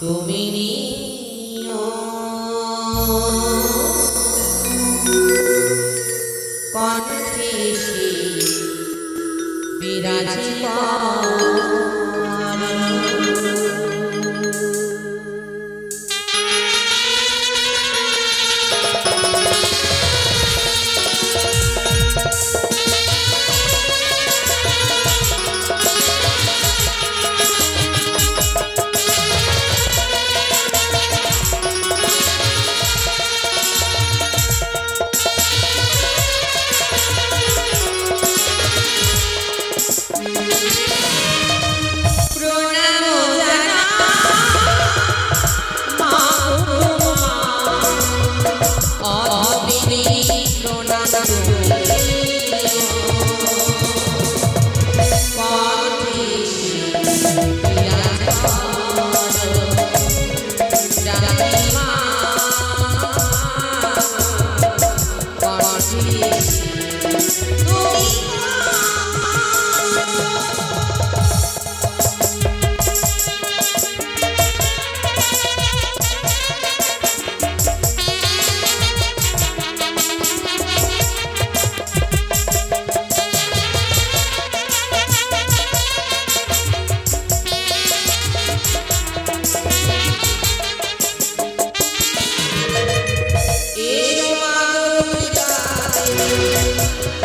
তুমি কণ্ঠে সে বিরাজি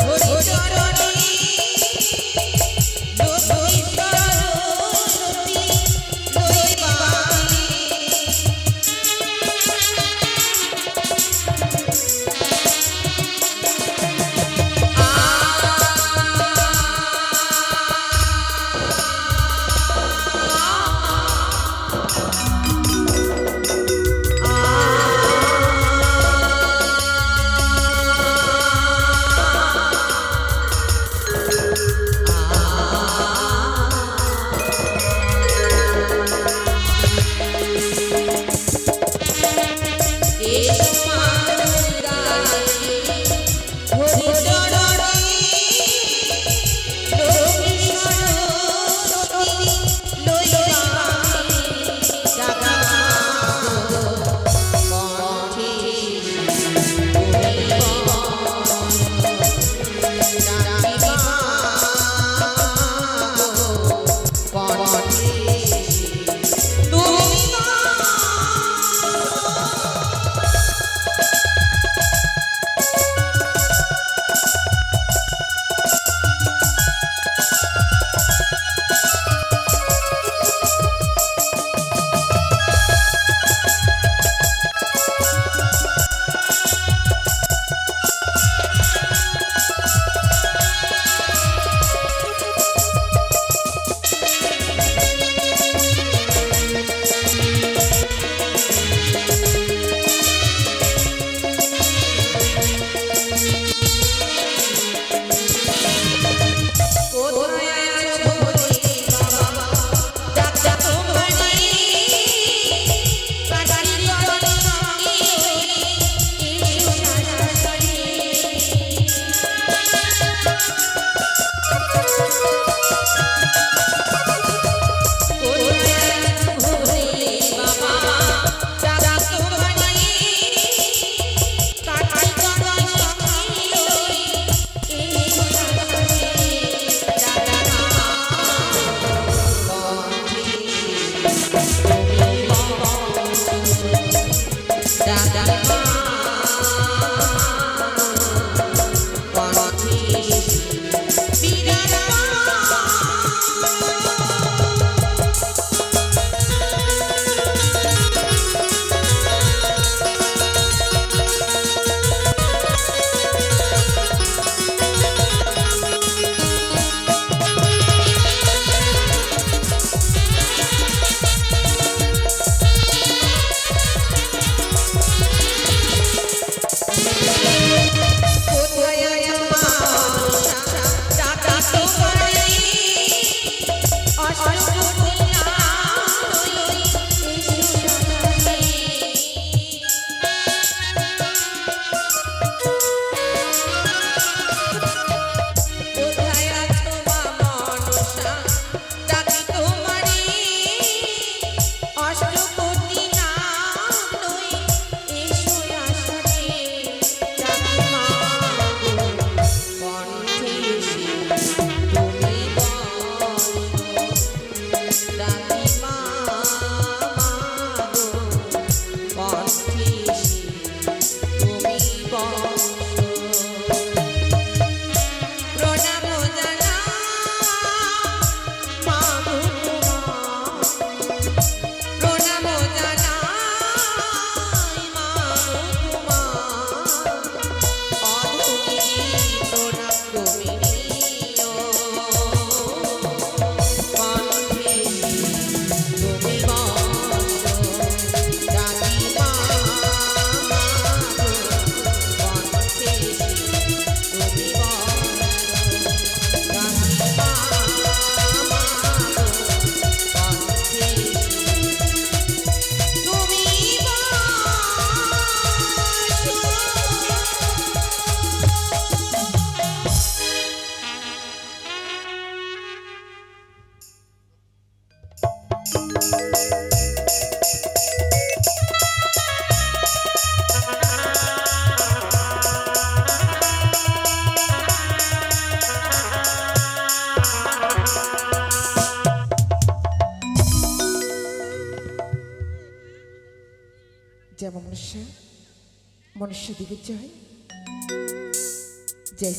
Vou とい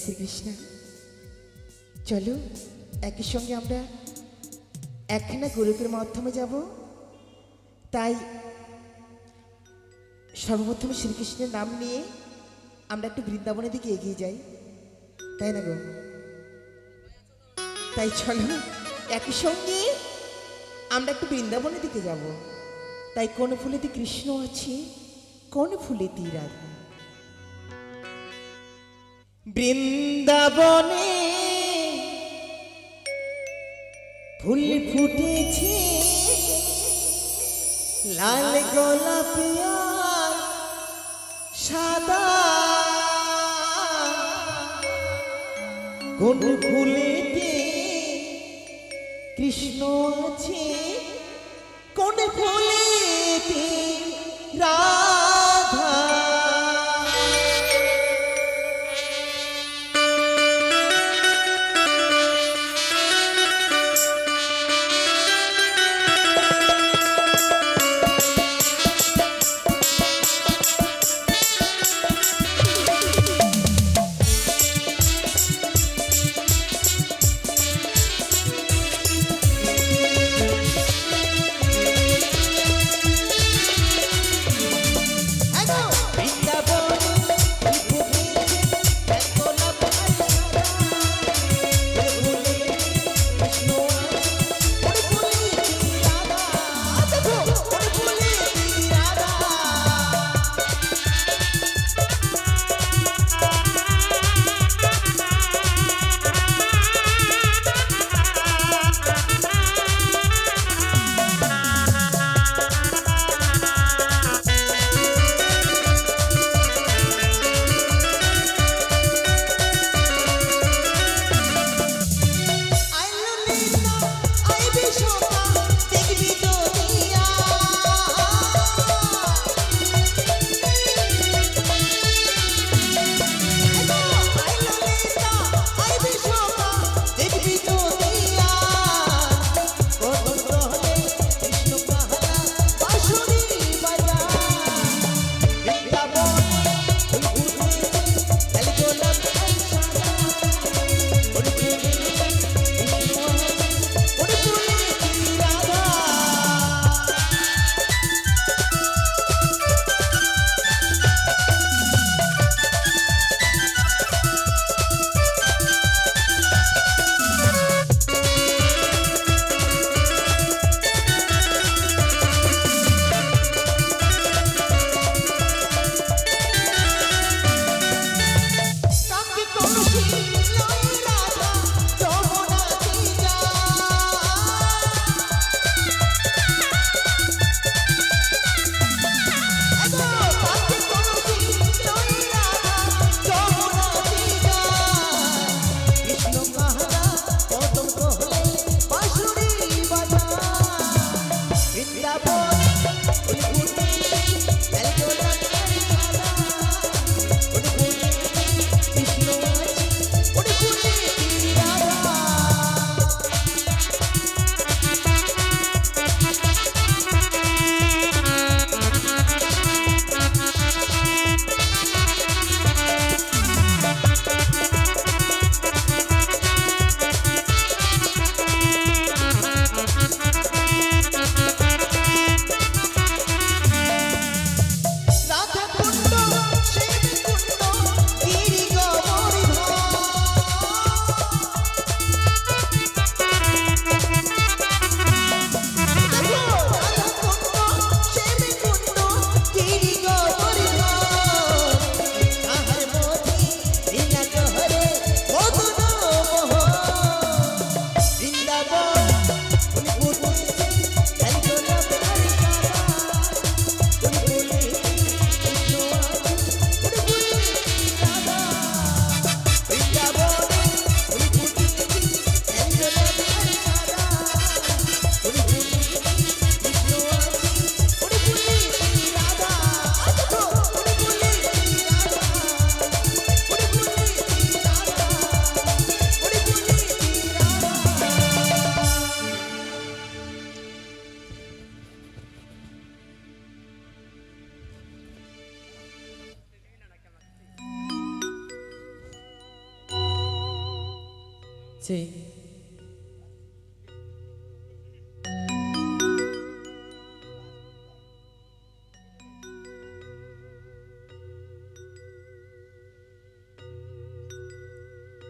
শ্রীকৃষ্ণ চলো, একই সঙ্গে আমরা একখানা গোলকের মাধ্যমে যাব। তাই সর্বপ্রথমে শ্রীকৃষ্ণের নাম নিয়ে আমরা একটু বৃন্দাবনের দিকে এগিয়ে যাই। তাই না গো? তাই চলো, একই সঙ্গে আমরা একটু বৃন্দাবনের দিকে যাব। তাই কোন ফুলেতে কৃষ্ণ আছে, কোন ফুলেতে রাধা? বৃন্দাবনে ফুল ফুটেছে লাল গোলাপি আর সাদা। কোন ফুলেতে কৃষ্ণ আছে? কোন ফুলেতে রাধা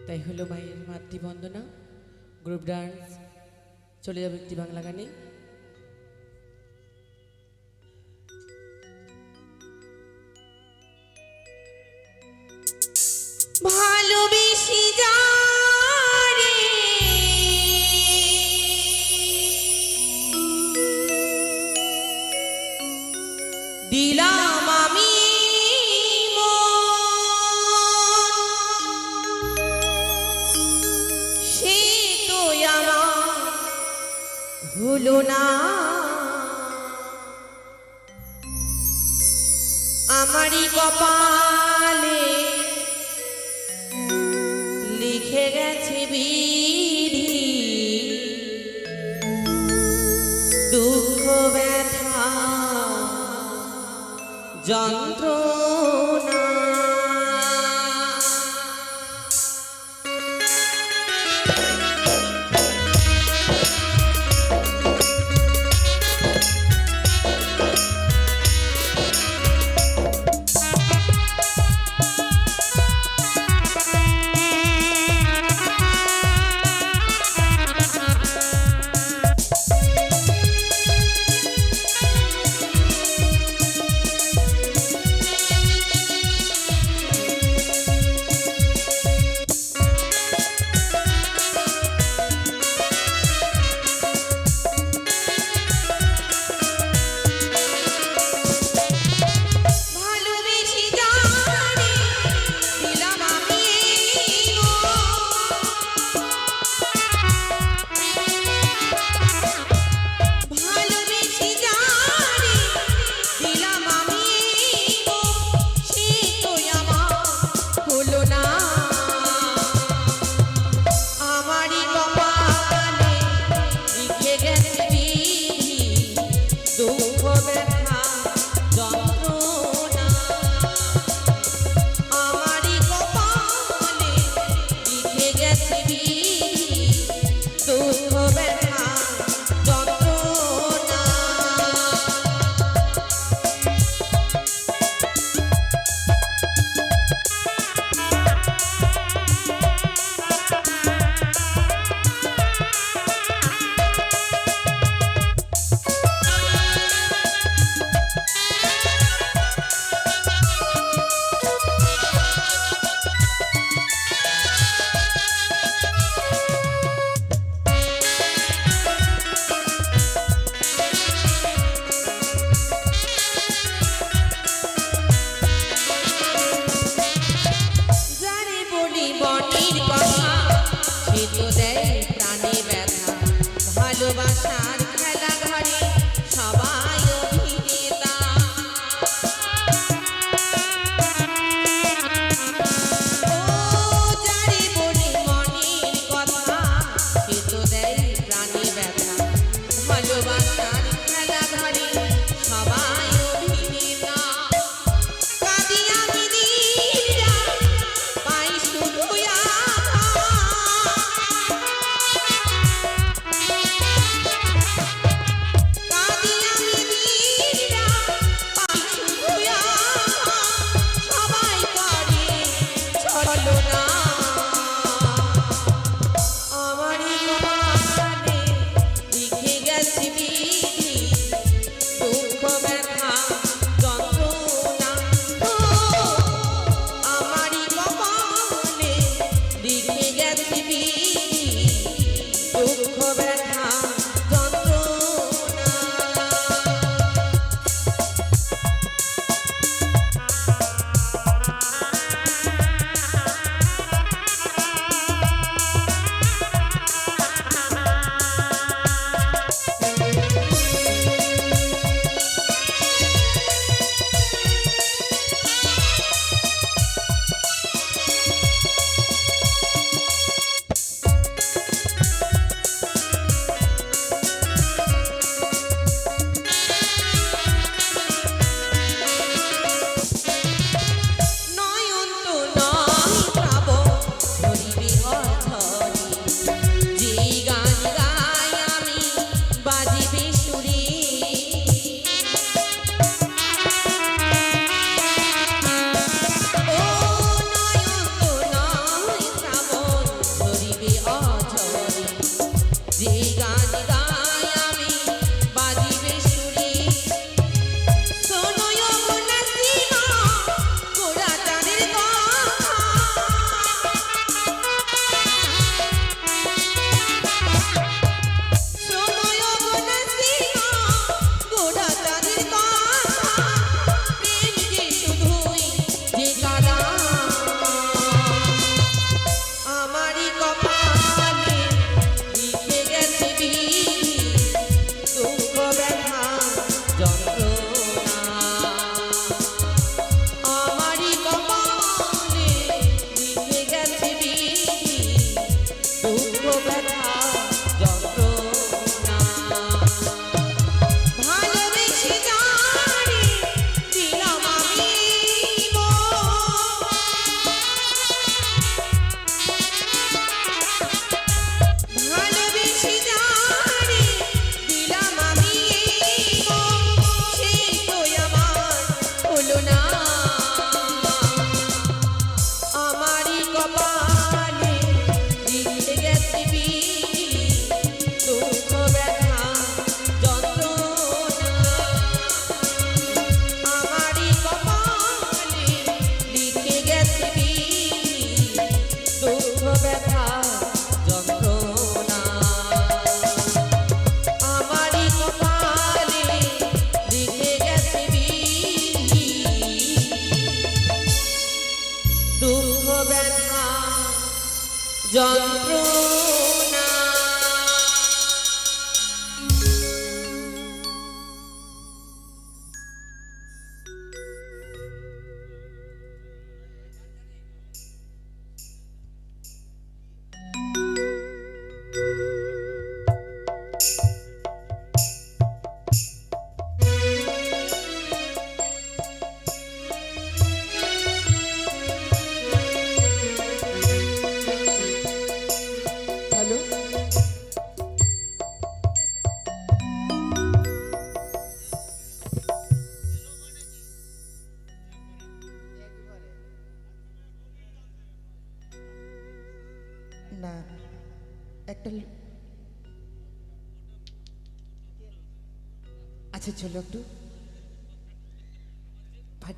তাই হলো মায়ের মাতৃবন্দনা। গ্রুপ ডান্স চলে যাবে একটি বাংলা গানে। যন্ত্র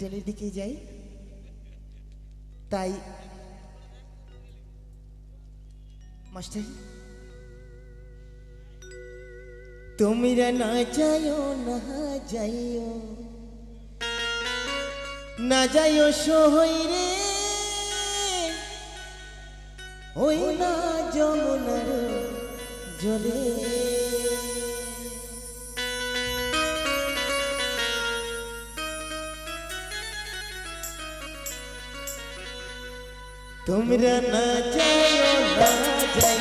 হোটেলের দিকে যাই। তাই মাস্টার তুমিরা না যাইও না যাইও না যাইও সহই রে, ওই না যমুনার জলে। তোমরা না যাও না যাই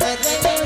না যাই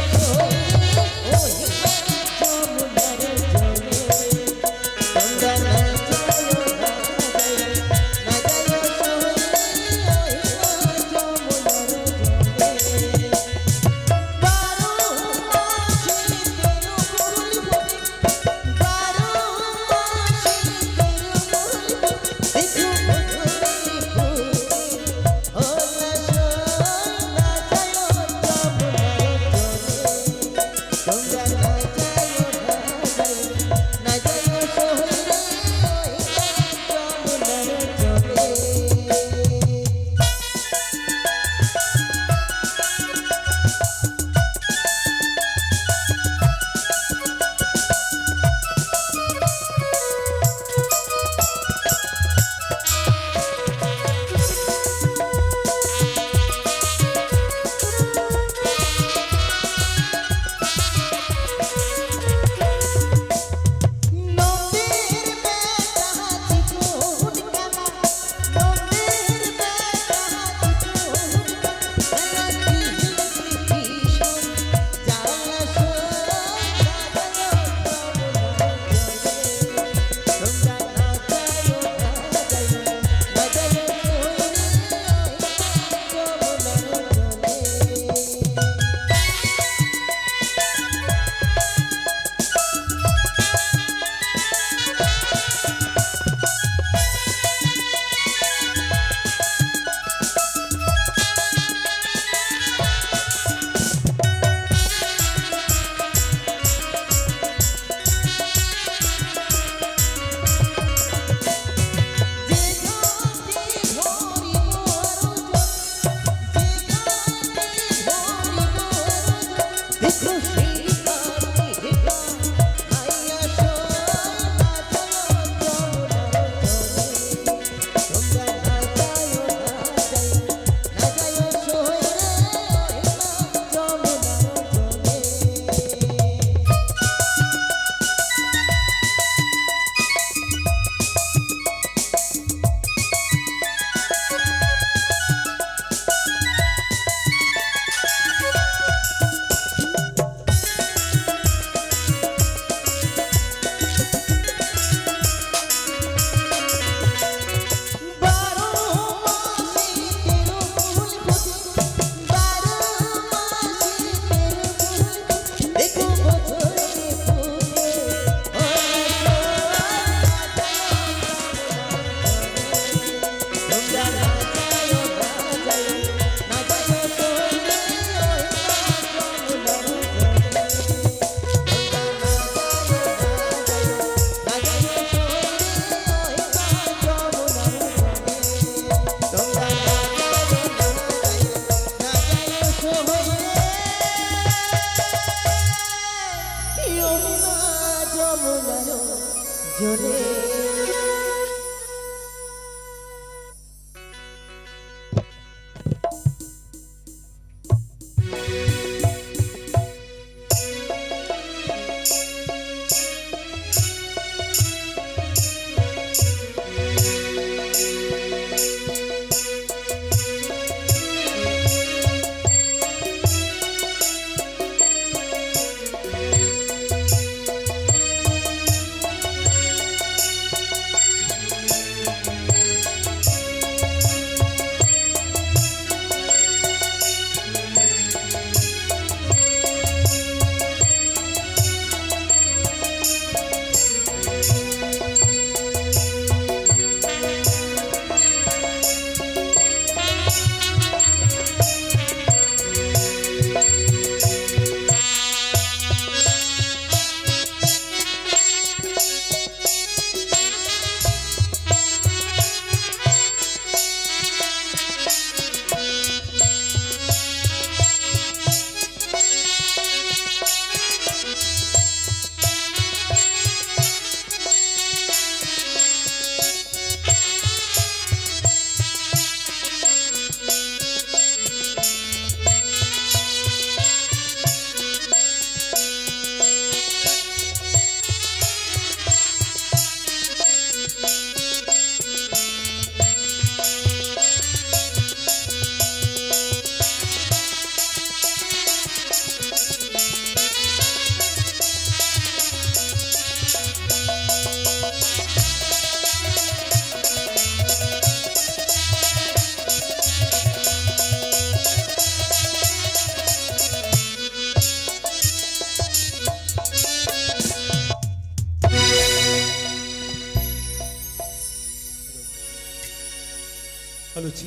আলোচি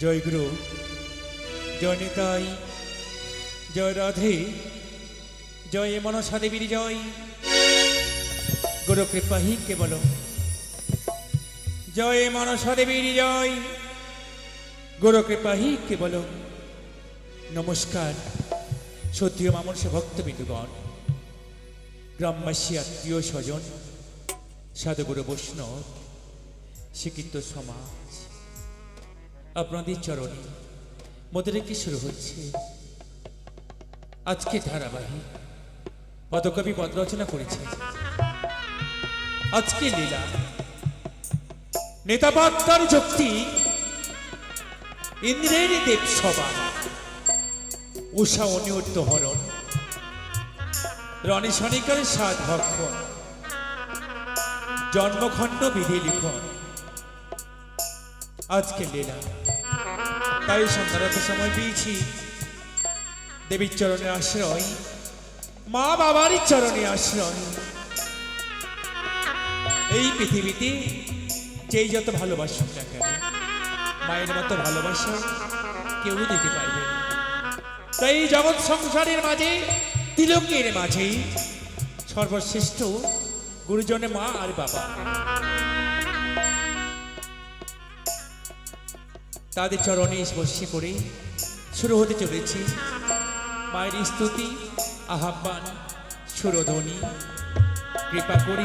জয় গুরু, জয় নিতাই, জয় রাধে, জয় মনসা দেবীর জয়। গুরু কৃপা হি কেবল। জয় মনসা দেবীর জয়। গুরু কৃপা হি কেবল। নমস্কার। সত্যীয় মামন ভক্ত ভক্তবিন্দুগণ। গ্রামবাসী আত্মীয় স্বজন, সাধুগুরু বৈষ্ণব শিক্ষিত সমাজ। আপনাদের চরণে মদের একটি শুরু হচ্ছে। আজকে ধারাবাহিক পদকবি পদ রচনা করেছে। আজকে লীলা। নেতাবার্তার যুক্তি। ইন্দ্রের দেব সভা। উষা অনিয়ত হরণ। রণে শনিকার সাত ভক্ষণ জন্মখণ্ড বিধি লিখন আজকে লীলা তাই সন্ধ্যারত সময় পেয়েছি। দেবীর চরণে আশ্রয়, মা বাবারই চরণে আশ্রয়। এই পৃথিবীতে যেই যত ভালোবাসুক না কেন, মায়ের মতো ভালোবাসা কেউ দিতে পারবে তাই জগৎ সংসারের মাঝে, তিলকের মাঝে সর্বশ্রেষ্ঠ গুরুজনে মা আর বাবা। তাদের চরণে স্পর্শী করে শুরু হতে চলেছে। মায়ের স্তুতি আহ্বান সুরধ্বনি কৃপা করি।